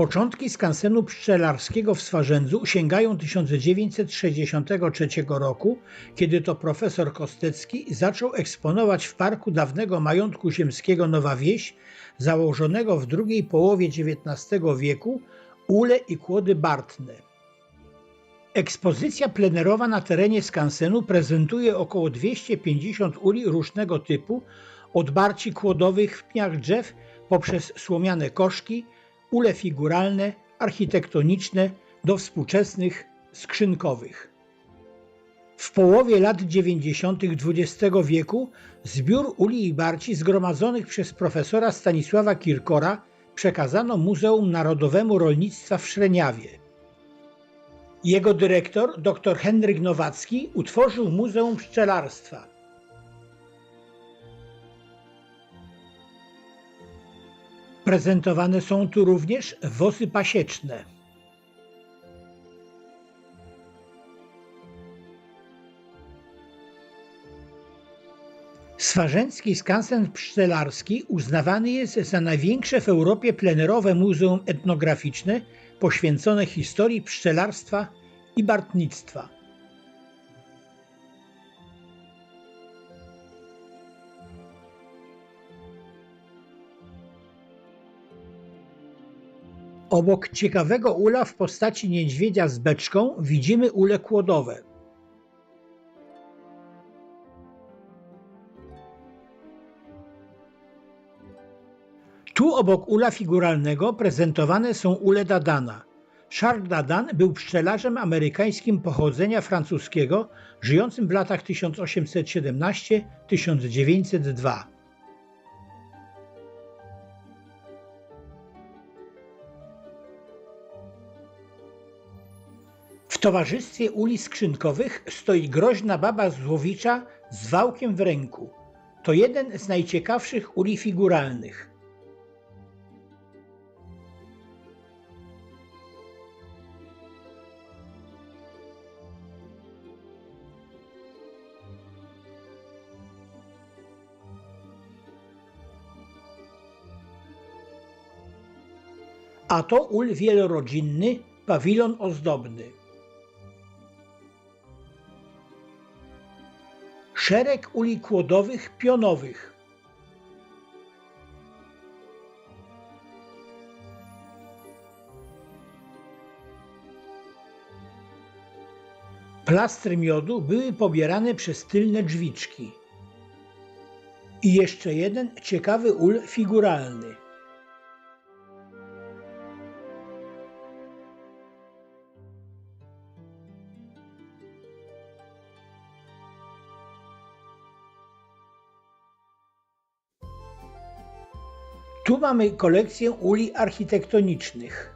Początki skansenu pszczelarskiego w Swarzędzu sięgają 1963 roku, kiedy to profesor Kostecki zaczął eksponować w parku dawnego majątku ziemskiego Nowa Wieś, założonego w drugiej połowie XIX wieku, ule i kłody bartne. Ekspozycja plenerowa na terenie skansenu prezentuje około 250 uli różnego typu, od barci kłodowych w pniach drzew poprzez słomiane koszki, ule figuralne, architektoniczne do współczesnych skrzynkowych. W połowie lat 90. XX wieku zbiór uli i barci zgromadzonych przez profesora Stanisława Kirkora przekazano Muzeum Narodowemu Rolnictwa w Szreniawie. Jego dyrektor, dr Henryk Nowacki, utworzył Muzeum Pszczelarstwa. Prezentowane są tu również wozy pasieczne. Swarzędzki skansen pszczelarski uznawany jest za największe w Europie plenerowe muzeum etnograficzne poświęcone historii pszczelarstwa i bartnictwa. Obok ciekawego ula w postaci niedźwiedzia z beczką widzimy ule kłodowe. Tu obok ula figuralnego prezentowane są ule Dadana. Charles Dadan był pszczelarzem amerykańskim pochodzenia francuskiego, żyjącym w latach 1817-1902. Towarzystwie uli skrzynkowych stoi groźna baba Złowicza z wałkiem w ręku. To jeden z najciekawszych uli figuralnych. A to ul wielorodzinny, pawilon ozdobny. Szereg uli kłodowych pionowych. Plastry miodu były pobierane przez tylne drzwiczki. I jeszcze jeden ciekawy ul figuralny. Tu mamy kolekcję uli architektonicznych.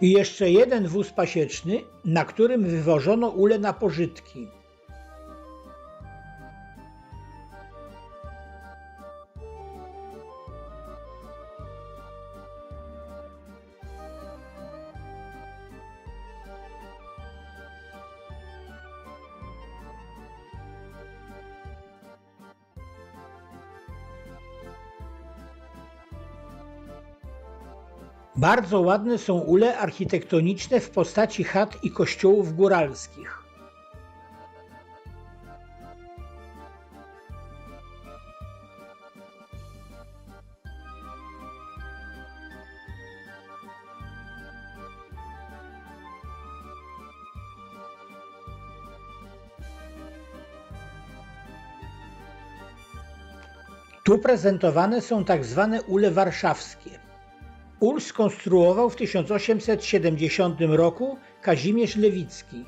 I jeszcze jeden wóz pasieczny, na którym wywożono ule na pożytki. Bardzo ładne są ule architektoniczne w postaci chat i kościołów góralskich. Tu prezentowane są tak zwane ule warszawskie. Ul skonstruował w 1870 roku Kazimierz Lewicki.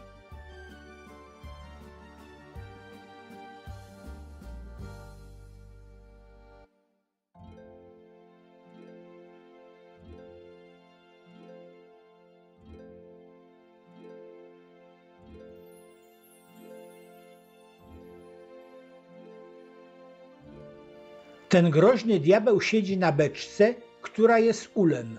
Ten groźny diabeł siedzi na beczce, która jest ulem.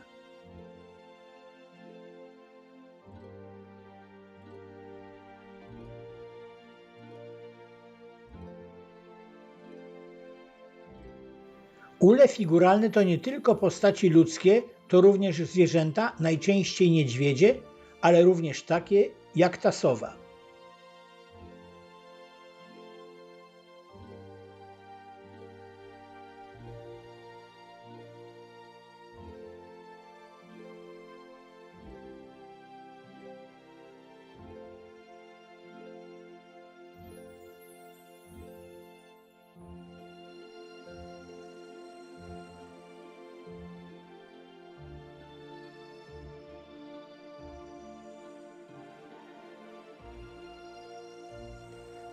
Ule figuralne to nie tylko postaci ludzkie, to również zwierzęta, najczęściej niedźwiedzie, ale również takie jak tasowa.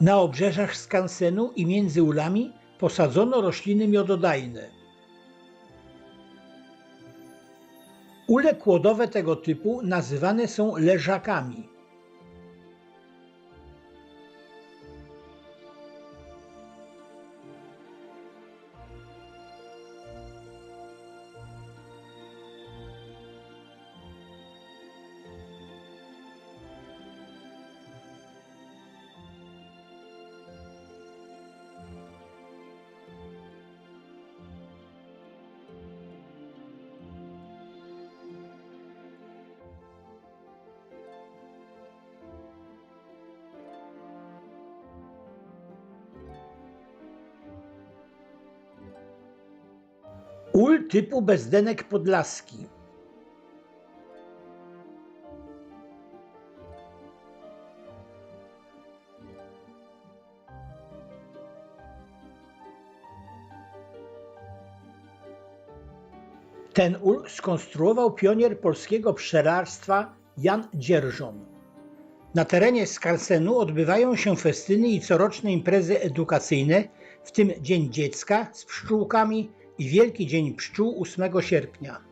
Na obrzeżach skansenu i między ulami posadzono rośliny miododajne. Ule kłodowe tego typu nazywane są leżakami. Ul typu bezdenek podlaski. Ten ul skonstruował pionier polskiego pszczelarstwa Jan Dzierżon. Na terenie skansenu odbywają się festyny i coroczne imprezy edukacyjne, w tym Dzień Dziecka z pszczółkami i Wielki Dzień Pszczół 8 sierpnia.